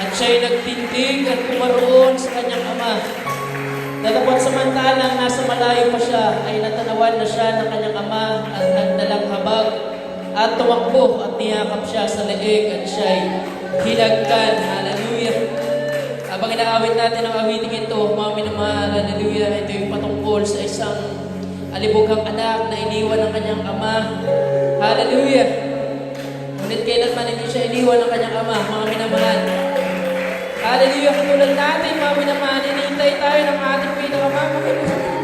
at kumaroon sa kanyang ama. Datapot samantalang nasa malayo pa siya, ay natanawan na siya ng kanyang ama at nagdalang habag at tumakbo at niyakap siya sa leeg at siya'y hilagkan. Hallelujah! Habang inaawit natin ang awiting ito, mga minamahal, hallelujah, ito yung patungkol sa isang alibughang anak na iniwan ng kanyang ama. Hallelujah! Ngunit kailanman hindi siya iniwan ng kanyang ama, mga minamahal. Hallelujah! Katulad natin, mga minamahal, inintay tayo ng ating pinakamamahal.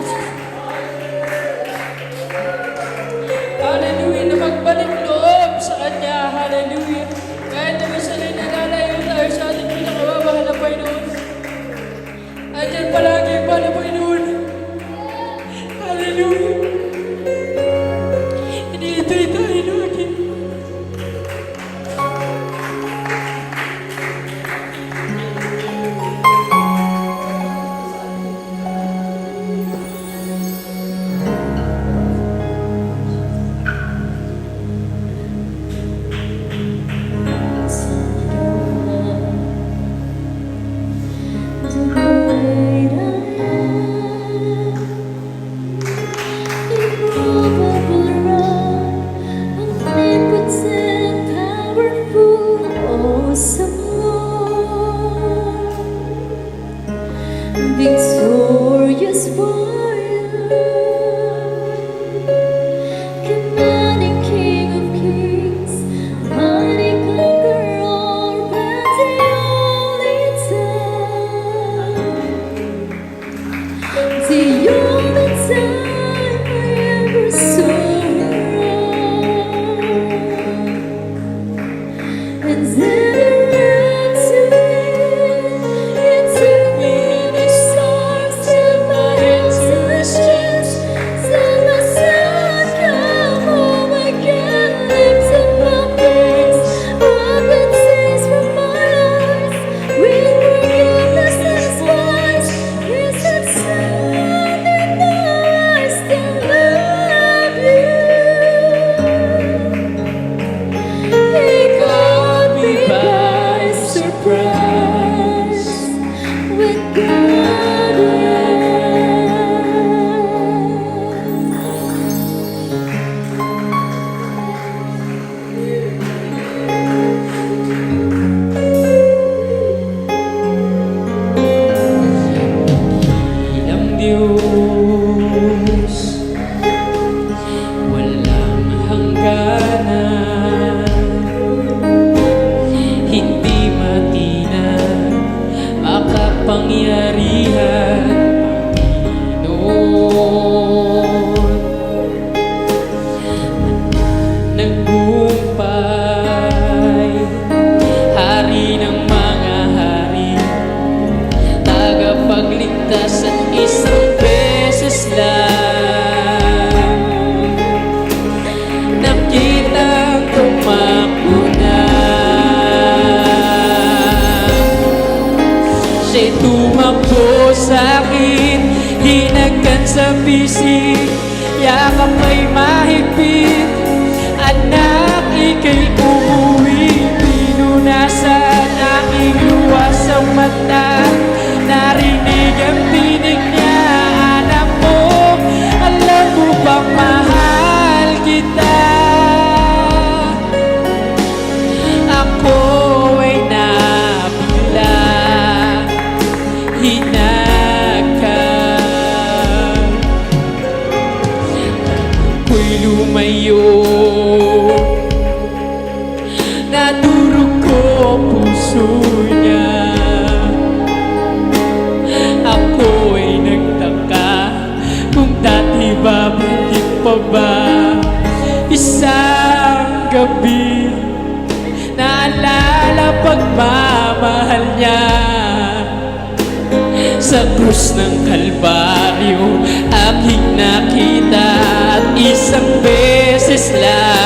Sa bisig yakap ay mahigpit. Anak ika'y umuwi pinunasan aking luwas sa mata Nadurog ko puso niya. Ako ay nagtaka Kung dati babalik pa ba? Isang gabi Naalala pagmamahal niya. Sa krus ng Kalbaryo Aking nakita at isang beses lang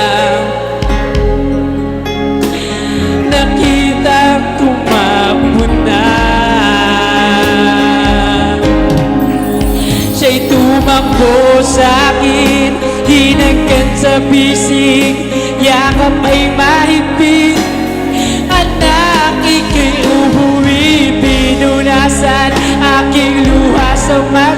mo sa akin Hinagkan sa bisig Yakap ay mahigpit. Anak, ikay umuwi Pinunasan aking luha sa mga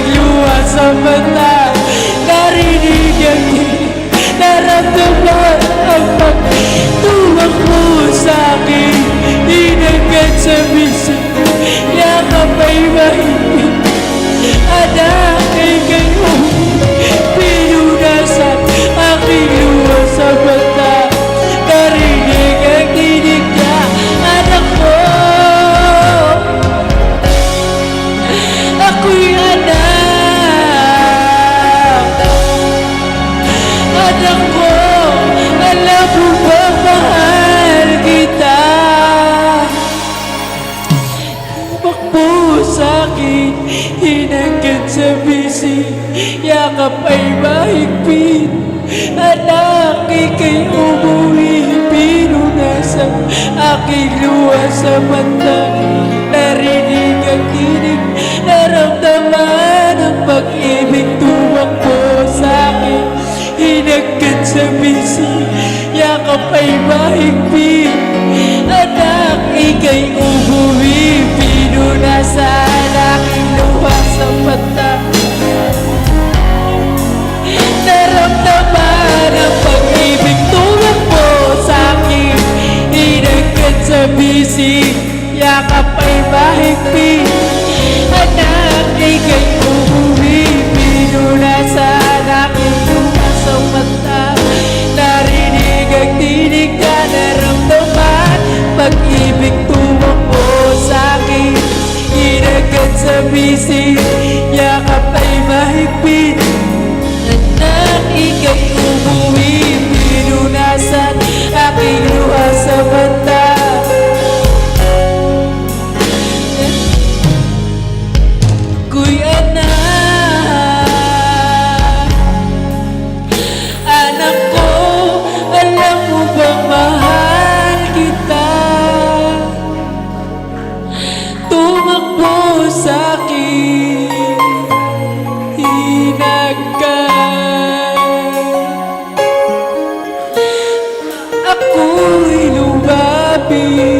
luha sa mata Narinig ang Naramdaman Yakap ay mahigpit Anak, ikay umuwi Pinunasan aking luha sa mata Narinig ang tinig Naramdaman ang pag-ibig. Tumakbo sa'kin Hinagkan sa bisig Yakap ay mahigpit Anak, ikay umuwi Pinunasan aking luha sa mata sa bisig Yakap ay mahigpit. Anak, ikay umuwi Pinunasan aking luha sa mata. Narinig ang tinig na naramdaman Pag-ibig tumakbo sa'kin Hinagkan sa bisig be